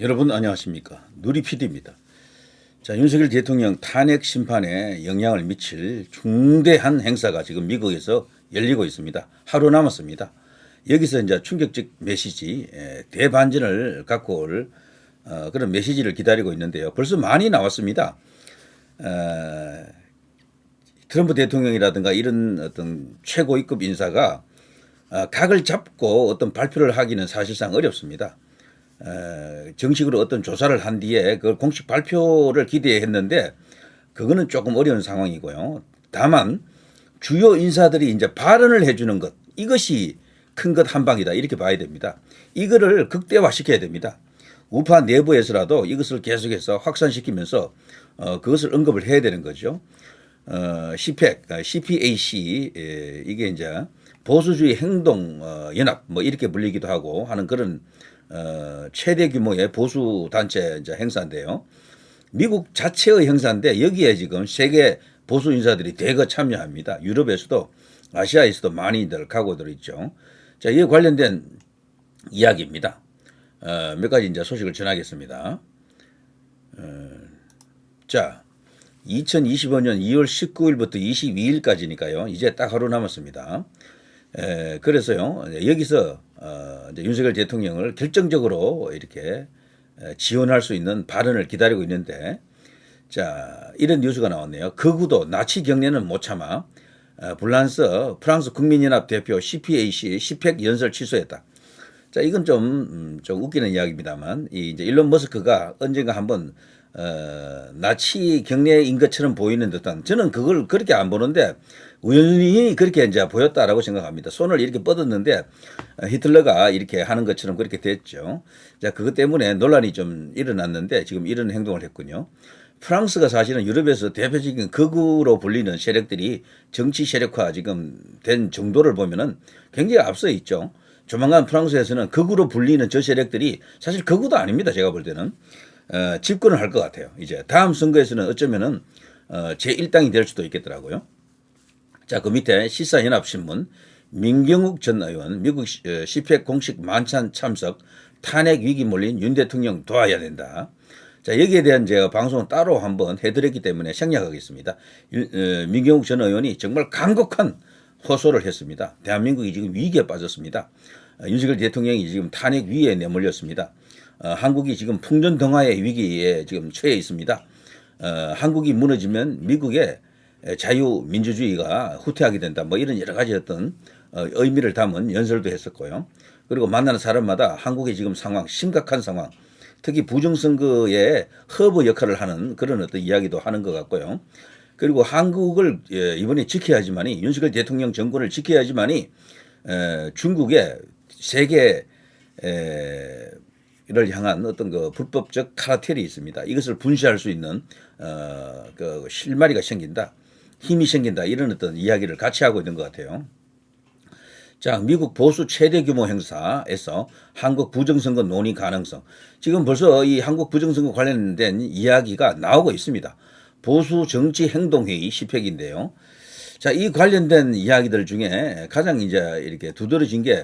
여러분 안녕하십니까 누리 PD입니다. 자 윤석열 대통령 탄핵 심판에 영향을 미칠 중대한 행사가 지금 미국에서 열리고 있습니다. 하루 남았습니다. 여기서 이제 충격적 메시지 에, 대반전을 갖고 올 어, 그런 메시지를 기다리고 있는데요. 벌써 많이 나왔습니다. 어, 트럼프 대통령이라든가 이런 어떤 최고위급 인사가 어, 각을 잡고 어떤 발표를 하기는 사실상 어렵습니다. 에, 정식으로 어떤 조사를 한 뒤에 그 공식 발표를 기대했는데 그거는 조금 어려운 상황이고요. 다만 주요 인사들이 이제 발언을 해주는 것 이것이 큰 것 한 방이다 이렇게 봐야 됩니다. 이거를 극대화시켜야 됩니다. 우파 내부에서라도 이것을 계속해서 확산시키면서 어, 그것을 언급을 해야 되는 거죠. 어, CPEC, 어, CPAC 에, 이게 이제 보수주의 행동 어, 연합 뭐 이렇게 불리기도 하고 하는 그런 어, 최대 규모의 보수 단체 이제 행사인데요. 미국 자체의 행사인데 여기에 지금 세계 보수 인사들이 대거 참여합니다. 유럽에서도 아시아에서도 많이들 가고 들 있죠. 자, 이에 관련된 이야기입니다. 어, 몇 가지 이제 소식을 전하겠습니다. 어, 자, 2025년 2월 19일부터 22일까지니까요. 이제 딱 하루 남았습니다. 에, 그래서요, 여기서 어, 이제 윤석열 대통령을 결정적으로 이렇게 에, 지원할 수 있는 발언을 기다리고 있는데, 자, 이런 뉴스가 나왔네요. 극우도 나치 경례는 못 참아 어, 불란스 프랑스 국민연합 대표 CPAC 시팩 연설 취소했다. 자, 이건 좀, 음, 좀 웃기는 이야기입니다만, 이 이제 일론 머스크가 언젠가 한번, 어, 나치 경례인 것처럼 보이는 듯한, 저는 그걸 그렇게 안 보는데, 우연히 그렇게 이제 보였다라고 생각합니다. 손을 이렇게 뻗었는데, 어, 히틀러가 이렇게 하는 것처럼 그렇게 됐죠. 자, 그것 때문에 논란이 좀 일어났는데, 지금 이런 행동을 했군요. 프랑스가 사실은 유럽에서 대표적인 극우로 불리는 세력들이 정치 세력화 지금 된 정도를 보면은 굉장히 앞서 있죠. 조만간 프랑스에서는 극우로 불리는 저 세력들이 사실 극우도 아닙니다. 제가 볼 때는 어, 집권을 할 것 같아요. 이제 다음 선거에서는 어쩌면은 어, 제 1당이 될 수도 있겠더라고요. 자, 그 밑에 시사연합신문 민경욱 전 의원 미국 시- 어, 공식 만찬 참석 탄핵 위기 몰린 윤 대통령 도와야 된다. 자, 여기에 대한 제가 방송을 따로 한번 해드렸기 때문에 생략하겠습니다. 윤, 어, 민경욱 전 의원이 정말 간곡한 호소를 했습니다. 대한민국이 지금 위기에 빠졌습니다. 어, 윤석열 대통령이 지금 탄핵 위기에 내몰렸습니다. 어, 한국이 지금 풍전등화의 위기에 지금 처해 있습니다. 어, 한국이 무너지면 미국의 자유민주주의가 후퇴하게 된다. 뭐 이런 여러 가지 어떤 어, 의미를 담은 연설도 했었고요. 그리고 만나는 사람마다 한국의 지금 상황, 심각한 상황, 특히 부정선거에 허브 역할을 하는 그런 어떤 이야기도 하는 것 같고요. 그리고 한국을 예, 이번에 지켜야지만이 윤석열 대통령 정권을 지켜야지만이 에, 중국의 세계 에, 를 향한 어떤 그 불법적 카르텔이 있습니다. 이것을 분쇄할 수 있는 어, 그 실마리가 생긴다, 힘이 생긴다 이런 어떤 이야기를 같이 하고 있는 것 같아요. 자, 미국 보수 최대 규모 행사에서 한국 부정선거 논의 가능성. 지금 벌써 이 한국 부정선거 관련된 이야기가 나오고 있습니다. 보수 정치 행동회의 시팩인데요. 자, 이 관련된 이야기들 중에 가장 이제 이렇게 두드러진 게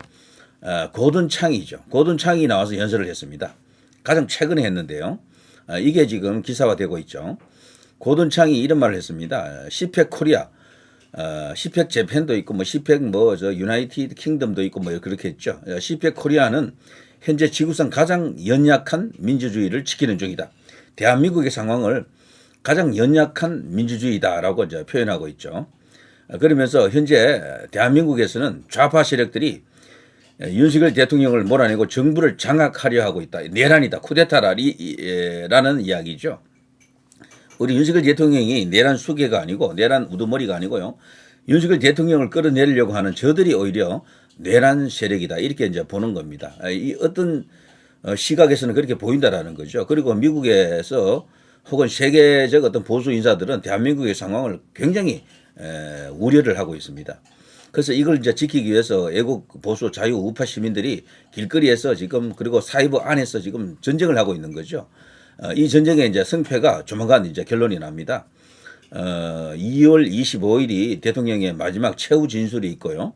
어, 고든 창이죠. 고든 창이 나와서 연설을 했습니다. 가장 최근에 했는데요. 어, 이게 지금 기사화되고 있죠. 고든 창이 이런 말을 했습니다. 시팩 코리아 어, 시펙 재팬도 있고 뭐 시펙 뭐 저 유나이티드 킹덤도 있고 뭐 그렇게 했죠. 어, 시펙 코리아는 현재 지구상 가장 연약한 민주주의를 지키는 중이다. 대한민국의 상황을 가장 연약한 민주주의다라고 이제 표현하고 있죠. 어, 그러면서 현재 대한민국에서는 좌파 세력들이 윤석열 대통령을 몰아내고 정부를 장악하려 하고 있다. 내란이다. 쿠데타라는 이야기죠. 우리 윤석열 대통령이 내란 수계가 아니고 내란 우두머리가 아니고요. 윤석열 대통령을 끌어내리려고 하는 저들이 오히려 내란 세력이다. 이렇게 이제 보는 겁니다. 아, 이 어떤 어, 시각에서는 그렇게 보인다라는 거죠. 그리고 미국에서 혹은 세계적 어떤 보수 인사들은 대한민국의 상황을 굉장히 에, 우려를 하고 있습니다. 그래서 이걸 이제 지키기 위해서 애국 보수 자유 우파 시민들이 길거리에서 지금 그리고 사이버 안에서 지금 전쟁을 하고 있는 거죠. 어, 이 전쟁의 이제 승패가 조만간 이제 결론이 납니다. 어, 2월 25일이 대통령의 마지막 최후 진술이 있고요.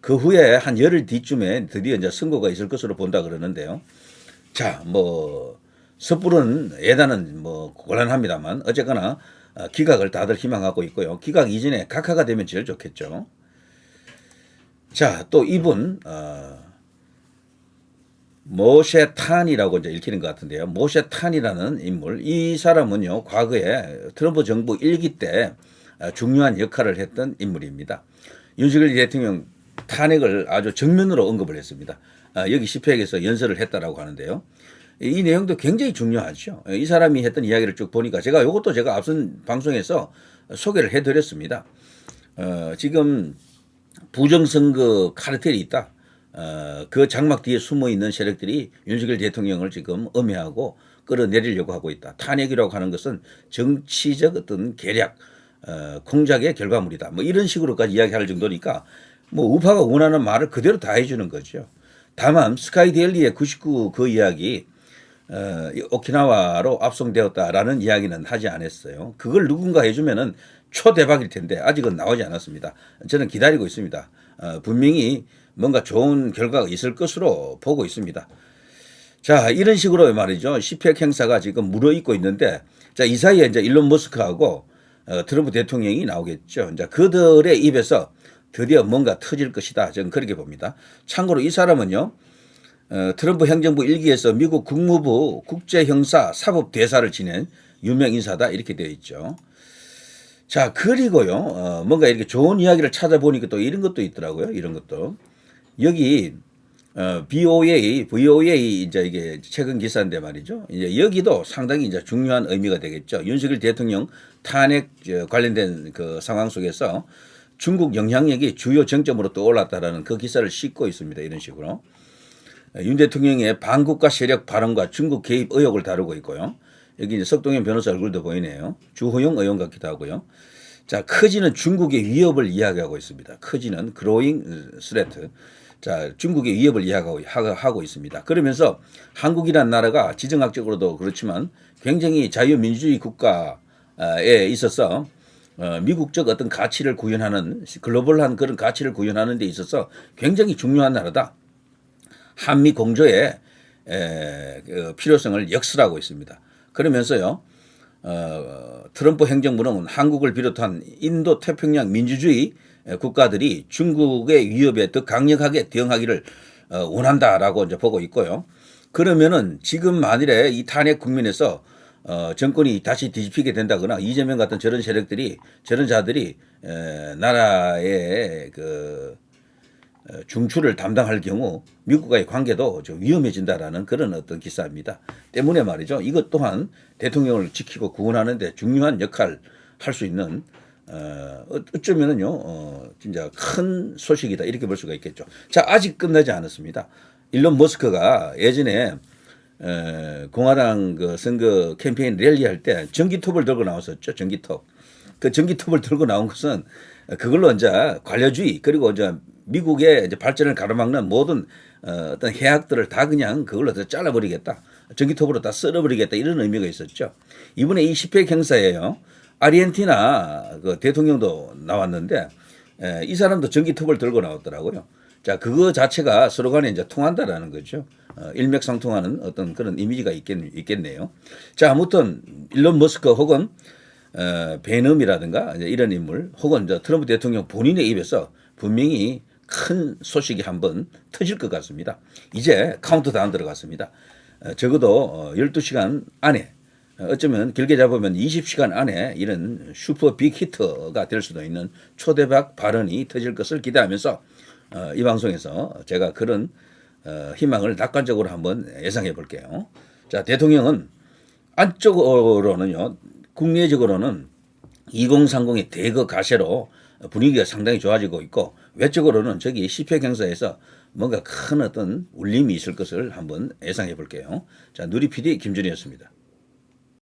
그 후에 한 열흘 뒤쯤에 드디어 이제 선거가 있을 것으로 본다 그러는데요. 자, 뭐 섣부른 예단은 뭐 곤란합니다만 어쨌거나 어, 기각을 다들 희망하고 있고요. 기각 이전에 각하가 되면 제일 좋겠죠. 자, 또 이분 어, 모셰탄이라고 이제 읽히는 것 같은데요. 모셰탄이라는 인물, 이 사람은요 과거에 트럼프 정부 일기 때 어, 중요한 역할을 했던 인물입니다. 윤석열 대통령 탄핵을 아주 정면으로 언급을 했습니다. 아, 여기 10회에서 연설을 했다라고 하는데요. 이 내용도 굉장히 중요하죠. 이 사람이 했던 이야기를 쭉 보니까 제가 이것도 제가 앞선 방송에서 소개를 해드렸습니다. 어, 지금 부정선거 카르텔이 있다. 어, 그 장막 뒤에 숨어 있는 세력들이 윤석열 대통령을 지금 엄해하고 끌어내리려고 하고 있다. 탄핵이라고 하는 것은 정치적 어떤 계략, 어, 공작의 결과물이다. 뭐 이런 식으로까지 이야기할 정도니까 뭐 우파가 원하는 말을 그대로 다 해주는 거죠. 다만 스카이데일리의 99 그 이야기 어, 오키나와로 압송되었다라는 이야기는 하지 않았어요. 그걸 누군가 해주면은 초대박일 텐데 아직은 나오지 않았습니다. 저는 기다리고 있습니다. 어, 분명히 뭔가 좋은 결과가 있을 것으로 보고 있습니다. 자, 이런 식으로 말이죠. 시팩 행사가 지금 물어있고 있는데, 자, 이 사이에 이제 일론 머스크하고 어, 트럼프 대통령이 나오겠죠. 이제 그들의 입에서 드디어 뭔가 터질 것이다. 저는 그렇게 봅니다. 참고로 이 사람은요, 어, 트럼프 행정부 일기에서 미국 국무부 국제형사 사법대사를 지낸 유명 인사다. 이렇게 되어 있죠. 자, 그리고요, 어, 뭔가 이렇게 좋은 이야기를 찾아보니까 또 이런 것도 있더라고요. 이런 것도. 여기, 어, BOA, VOA 이제 이게 최근 기사인데 말이죠. 이제 여기도 상당히 이제 중요한 의미가 되겠죠. 윤석열 대통령 탄핵 저, 관련된 그 상황 속에서 중국 영향력이 주요 정점으로 떠올랐다라는 그 기사를 싣고 있습니다. 이런 식으로. 윤 대통령의 반국가 세력 발언과 중국 개입 의혹을 다루고 있고요. 여기 이제 석동현 변호사 얼굴도 보이네요. 주호영 의원 같기도 하고요. 자, 커지는 중국의 위협을 이야기하고 있습니다. 커지는 그로잉 스레트. 자, 중국의 위협을 이야기하고 하고 있습니다. 그러면서 한국이라는 나라가 지정학적으로도 그렇지만 굉장히 자유민주주의 국가에 있어서 어, 미국적 어떤 가치를 구현하는 글로벌한 그런 가치를 구현하는 데 있어서 굉장히 중요한 나라다. 한미 공조의 에, 그 필요성을 역설하고 있습니다. 그러면서요, 어, 트럼프 행정부는 한국을 비롯한 인도 태평양 민주주의 국가들이 중국의 위협에 더 강력하게 대응하기를 어, 원한다라고 이제 보고 있고요. 그러면은 지금 만일에 이 탄핵 국면에서 어, 정권이 다시 뒤집히게 된다거나 이재명 같은 저런 세력들이 저런 자들이 에, 나라의 그 어, 중추를 담당할 경우 미국과의 관계도 좀 위험해진다라는 그런 어떤 기사입니다. 때문에 말이죠. 이것 또한 대통령을 지키고 구원하는데 중요한 역할 할 수 있는 어, 어쩌면은요, 어, 진짜 큰 소식이다. 이렇게 볼 수가 있겠죠. 자, 아직 끝나지 않았습니다. 일론 머스크가 예전에 에, 공화당 그 선거 캠페인 랠리 할 때 전기톱을 들고 나왔었죠. 전기톱. 그 전기톱을 들고 나온 것은 그걸로 이제 관료주의 그리고 이제 미국의 이제 발전을 가로막는 모든 어, 어떤 해악들을 다 그냥 그걸로 다 잘라버리겠다. 전기톱으로 다 썰어버리겠다. 이런 의미가 있었죠. 이번에 이 10회 행사에요. 아르헨티나 그 대통령도 나왔는데 에, 이 사람도 전기톱을 들고 나왔더라고요. 자, 그거 자체가 서로 간에 이제 통한다라는 거죠. 어, 일맥상통하는 어떤 그런 이미지가 있겠, 있겠네요. 자, 아무튼 일론 머스크 혹은 어, 베넘이라든가 이런 인물 혹은 저 트럼프 대통령 본인의 입에서 분명히 큰 소식이 한번 터질 것 같습니다. 이제 카운트다운 들어갔습니다. 어, 적어도 어, 12시간 안에 어, 어쩌면 길게 잡으면 20시간 안에 이런 슈퍼 빅 히트가 될 수도 있는 초대박 발언이 터질 것을 기대하면서 어, 이 방송에서 제가 그런 어, 희망을 낙관적으로 한번 예상해 볼게요. 자, 대통령은 안쪽으로는요, 국내적으로는 2030의 대거 가세로 분위기가 상당히 좋아지고 있고 외적으로는 저기 10회 경사에서 뭔가 큰 어떤 울림이 있을 것을 한번 예상해 볼게요. 자, 누리 PD 김준이었습니다.